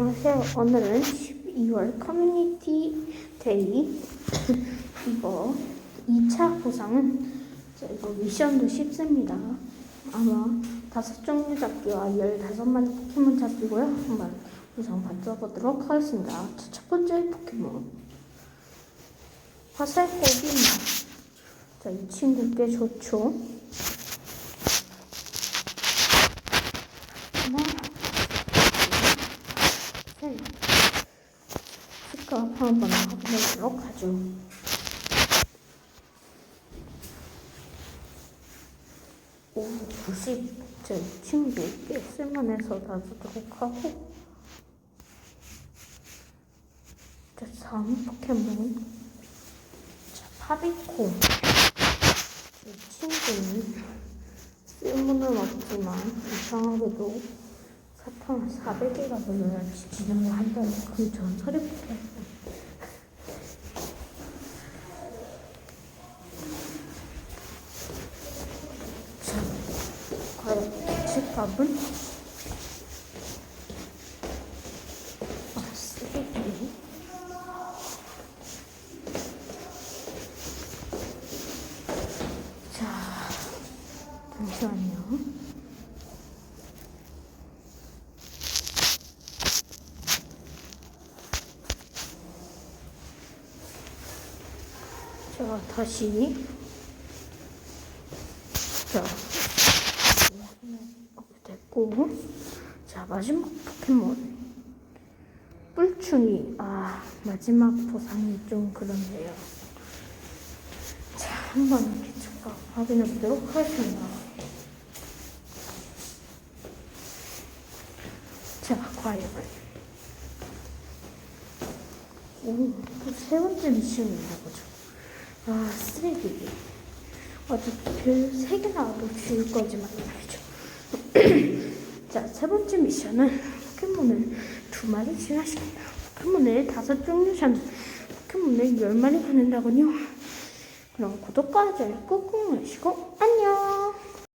안녕하세요. 오늘은 12월 커뮤니티 데이 이거 2차 보상은 자, 이거 미션도 쉽습니다. 아마 다섯 종류 잡기와 15마리 포켓몬 잡기고요. 한번 우선 받아보도록 하겠습니다. 자, 첫 번째 포켓몬 화살꼬비입니다. 자, 이 친구 꽤 좋죠. 하나, 셋. 스카 한번 해보도록 하죠. 오, 90. 제 친구 꽤 쓸만해서 놔두도록 하고. 자, 다음 포켓몬. 자, 파비코. 제 친구는 쓸모는 없지만 이상하게도 사탕을 400개가 걸려야지 진행을 한다는 그 전설의 포켓몬. 자, 과연 기체값은? 아, 쓰레기. 자, 잠시만요. 자, 다시. 자, 됐고. 자, 마지막 포켓몬. 뿔충이. 아, 마지막 보상이 좀 그런데요. 자, 한번 기초가 확인해 보도록 하겠습니다. 자, 과연. 오, 또세 번째 미션인가 보죠. 아, 쓰레기. 어차피 별세 개나 와도 죽을 거지만 말이죠. 자, 세 번째 미션은 포켓몬을 두 마리 진화시킨다. 포켓몬을 다섯 종류잖아. 포켓몬을 열 마리 보낸다군요. 그럼 구독과 좋아요 꾹꾹 누르시고 안녕!